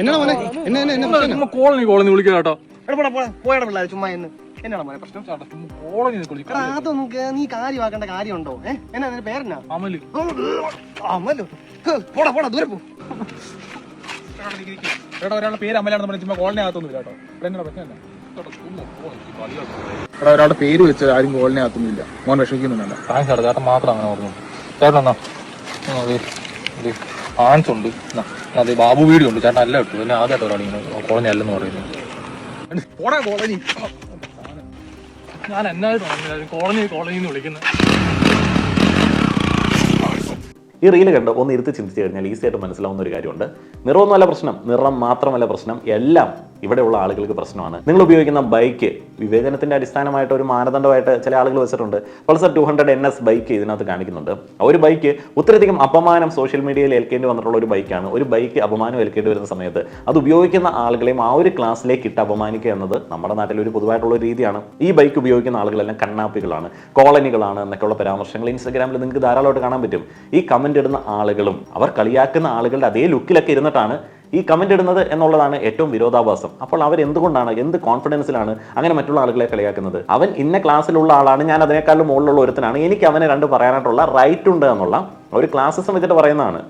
എന്നാ മോനെ? എന്നെ എന്നെ എന്നെ ചുമ്മാ കോളനി കോളനി വിളിക്കുക കേട്ടോ. എടാ പോടാ പോടാ. പോയടാ പിള്ളേർ ചുമ്മാ എന്ന് എന്നാണ് മോനെ പ്രശ്നം? ചേട്ടാ ചുമ്മാ കോളനി എടാ വിളിക്കുക അതൊന്നും കേ- നീ കാര്യമാക്കേണ്ട കാര്യമുണ്ടോ? ഏ? എന്നാ നിന്റെ പേരെന്നാ? അമൽ അമലോ. ഹ്, പോടാ പോടാ ദൂരെ പോ. ഒരാളുടെ പേര് ചുമ്മാ കോളനി ആകത്തൊന്നുമില്ല കേട്ടോ. ഇവിടെ എന്നാ പ്രശ്നം എന്നാ? ചേട്ടാ, ചുമ്മാ കോളനി കളിയാ. എടാ ഒരാളുടെ പേര് വെച്ച് ആരും കോളിനെ ആക്കുന്നില്ല മോൻ വിഷമിക്കുന്നുണ്ടല്ല. താങ്ക്സ് ചേട്ടാ ചേട്ടൻ മാത്രം അങ്ങനെ ഓർമ്മ ചേട്ടൻ എന്നാ? ആൻസ് ഉണ്ട് അതെ ബാബു വീഡിയോ ഉണ്ട് ചേട്ടൻ അല്ല ഇട്ടു എന്നെ ആദ്യമായിട്ട് ഒരാൾ ഇങ്ങനെ കോളനി അല്ലെന്ന് പറയുന്നത് പോടാ കോളനി. ഞാൻ എന്നായിരുന്നു കോളനി കോളനി എന്ന് വിളിക്കുന്നത് ഈ റീൽ കണ്ട് ഒന്ന് ഇരുത്തി ചിന്തിച്ചു കഴിഞ്ഞാൽ ഈസി ആയിട്ട് മനസ്സിലാവുന്ന ഒരു കാര്യമുണ്ട്. നിറമൊന്നുമല്ല പ്രശ്നം. നിറം മാത്രമല്ല പ്രശ്നം. എല്ലാം ഇവിടെയുള്ള ആളുകൾക്ക് പ്രശ്നമാണ്. നിങ്ങൾ ഉപയോഗിക്കുന്ന ബൈക്ക് വിവേചനത്തിന്റെ അടിസ്ഥാനമായിട്ട് ഒരു മാനദണ്ഡമായിട്ട് ചില ആളുകൾ വെച്ചിട്ടുണ്ട്. Pulsar two hundred N S bike ഇതിനകത്ത് കാണിക്കുന്നുണ്ട്. ആ ഒരു ബൈക്ക് ഒത്തിരിയധികം അപമാനം സോഷ്യൽ മീഡിയയിൽ ഏൽക്കേണ്ടി വന്നിട്ടുള്ള ഒരു ബൈക്കാണ് ഒരു ബൈക്ക് അപമാനം ഏൽക്കേണ്ടി വരുന്ന സമയത്ത് അത് ഉപയോഗിക്കുന്ന ആളുകളെയും ആ ഒരു ക്ലാസ്സിലേക്ക് ഇട്ട് അപമാനിക്കുക എന്നത് നമ്മുടെ നാട്ടിൽ ഒരു പൊതുവായിട്ടുള്ള ഒരു രീതിയാണ്. ഈ ബൈക്ക് ഉപയോഗിക്കുന്ന ആളുകളെല്ലാം കണ്ണാപ്പികളാണ് കോളനികളാണ് എന്നൊക്കെയുള്ള പരാമർശങ്ങൾ ഇൻസ്റ്റാഗ്രാമിൽ നിങ്ങൾക്ക് ധാരാളമായിട്ട് കാണാൻ പറ്റും. ഈ കമന്റ് ഇടുന്ന ആളുകളും അവർ കളിയാക്കുന്ന ആളുകളുടെ അതേ ലുക്കിലൊക്കെ ഇരുന്നിട്ടാണ് ഈ കമന്റ് ഇടുന്നത് എന്നുള്ളതാണ് ഏറ്റവും വിരോധാഭാസം. അപ്പോൾ അവർ എന്തുകൊണ്ടാണ് എന്ത് കോൺഫിഡൻസിലാണ് അങ്ങനെ മറ്റുള്ള ആളുകളെ കളിയാക്കുന്നത്? അവൻ ഇന്ന ക്ലാസ്സിലുള്ള ആളാണ് ഞാൻ അതിനേക്കാളും മുകളിലുള്ള ഒരുത്തനാണ് എനിക്ക് അവനെ രണ്ട് പറയാനായിട്ടുള്ള റൈറ്റ് ഉണ്ട് എന്നുള്ള ഒരു ക്ലാസ്സിസം വെച്ചിട്ട് പറയുന്നതാണ്.